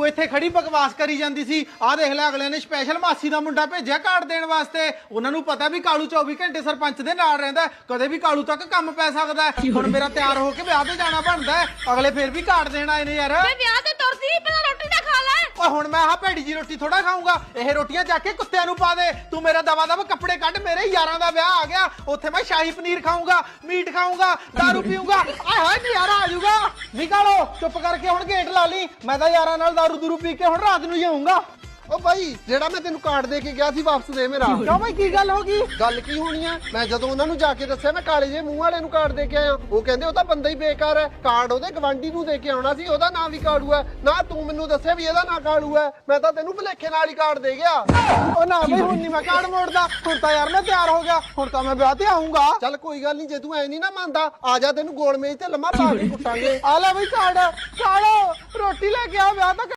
ਤੂੰ ਇੱਥੇ ਖੜੀ ਬਕਵਾਸ ਕਰੀ ਜਾਂਦੀ ਸੀ। ਆਹ ਦੇਖ ਲੈ ਅਗਲੇ ਨੇ ਸਪੈਸ਼ਲ ਮਾਸੀ ਦਾ ਮੁੰਡਾ ਭੇਜਿਆ ਕਾਰਡ ਦੇਣ ਵਾਸਤੇ। ਉਹਨਾਂ ਨੂੰ ਪਤਾ ਵੀ ਕਾਲੂ 24 ਘੰਟੇ ਸਰਪੰਚ ਦੇ ਨਾਲ ਰਹਿੰਦਾ ਹੈ। ਕਦੇ ਵੀ ਕਾਲੂ ਤੱਕ ਕੰਮ ਪੈ ਸਕਦਾ ਹੈ। ਹੁਣ ਮੇਰਾ ਤਿਆਰ ਹੋ ਕੇ ਵਿਆਹ ਤੇ ਜਾਣਾ ਬਣਦਾ ਹੈ। ਅਗਲੇ ਫੇਰ ਵੀ ਕਾਰਡ ਦੇਣ ਆਏ ਨੇ ਯਾਰ। ਵਿਆਹ ਤੇ ਤੁਰਦੀ ਪਹਿਲਾਂ ਰੋਟੀ ਤਾਂ ਖਾ ਲੈ। ਓਏ ਹੁਣ ਮੈਂ ਆਹ ਭੇੜੀ ਜੀ ਰੋਟੀ ਥੋੜਾ ਖਾਊਂਗਾ। ਇਹ ਰੋਟੀਆਂ ਜਾ ਕੇ ਕੁੱਤਿਆਂ ਨੂੰ ਪਾ ਦੇ। ਤੂੰ ਮੇਰਾ ਦਵਾ ਦਵਾ ਕੱਪੜੇ ਕੱਢ ਮੇਰੇ ਯਾਰਾਂ ਦਾ ਵਿਆਹ ਆ ਗਿਆ। ਉੱਥੇ ਮੈਂ ਸ਼ਾਹੀ ਪਨੀਰ ਖਾਊਂਗਾ ਮੀਟ ਖਾਊਂਗਾ ਦਾਰੂ ਪੀਊਂਗਾ। ਆਏ ਹਾਏ ਨਜ਼ਾਰਾ ਨਿਕਾਲੋ, ਚੁੱਪ ਕਰਕੇ ਹੁਣ ਗੇਟ ਲਾ ਲਈ। ਮੈਂ ਤਾਂ ਯਾਰਾਂ ਨਾਲ ਦਾਰੂ ਦੂਰੂ ਪੀ ਕੇ ਹੁਣ ਰਾਤ ਨੂੰ ਜਾਊਂਗਾ। ਓ ਬਾਈ ਜਿਹੜਾ ਮੈਂ ਤੈਨੂੰ ਕਾਰਡ ਦੇ ਕੇ ਗਿਆ ਸੀ ਵਾਪਸ ਦੇ ਮੇਰਾ। ਕਿਉਂ ਬਈ ਕੀ ਗੱਲ ਹੋ ਗਈ? ਗੱਲ ਕੀ ਹੋਣੀ ਆ? ਮੈਂ ਜਦੋਂ ਉਹਨਾਂ ਨੂੰ ਜਾ ਕੇ ਦੱਸਿਆ ਮੈਂ ਕਾਲੇ ਜੇ ਮੂੰਹ ਵਾਲੇ ਨੂੰ ਕਾਰਡ ਦੇ ਕੇ ਆਇਆ। ਉਹ ਕਹਿੰਦੇ ਉਹ ਤਾਂ ਬੰਦਾ ਹੀ ਬੇਕਾਰ ਹੈ। ਕਾਰਡ ਉਹਦੇ ਗਵਾਂਢੀ ਨੂੰ ਦੇ ਕੇ ਆਉਣਾ ਸੀ ਉਹਦਾ ਨਾਂ ਵੀ ਕਾਲੂ ਹੈ। ਨਾ ਤੂੰ ਮੈਨੂੰ ਦੱਸਿਆ ਵੀ ਇਹਦਾ ਨਾਂ ਕਾਲੂ ਹੈ। ਮੈਂ ਤਾਂ ਤੈਨੂੰ ਭੁਲੇਖੇ ਨਾਲ ਹੀ ਕਾਰਡ ਦੇ ਗਿਆ। ਉਹ ਨਾ ਬਈ ਹੁਣ ਨਹੀਂ ਮੈਂ ਕਾਰਡ ਮੋੜਦਾ। ਹੁਣ ਤਾਂ ਯਾਰ ਮੈਂ ਤਿਆਰ ਹੋ ਗਿਆ। ਹੁਣ ਤਾਂ ਮੈਂ ਵਿਆਹ ਤੇ ਆਉਂਗਾ ਚੱਲ ਕੋਈ ਗੱਲ ਨਹੀਂ ਜੇ ਤੂੰ ਐ ਨਹੀਂ ਨਾ ਮੰਨਦਾ ਆ ਜਾ ਤੈਨੂੰ ਗੋਲ ਮੇਜ਼ ਤੇ ਲੰਮਾ ਪਾ ਕੇ ਕੁੱਟਾਂਗੇ। ਆ ਲੈ ਬਈ ਕਾਰਡ ਕਾੜੋ ਰੋਟੀ ਲੈ ਕੇ ਆ ਵਿਆਹ ਤਾਂ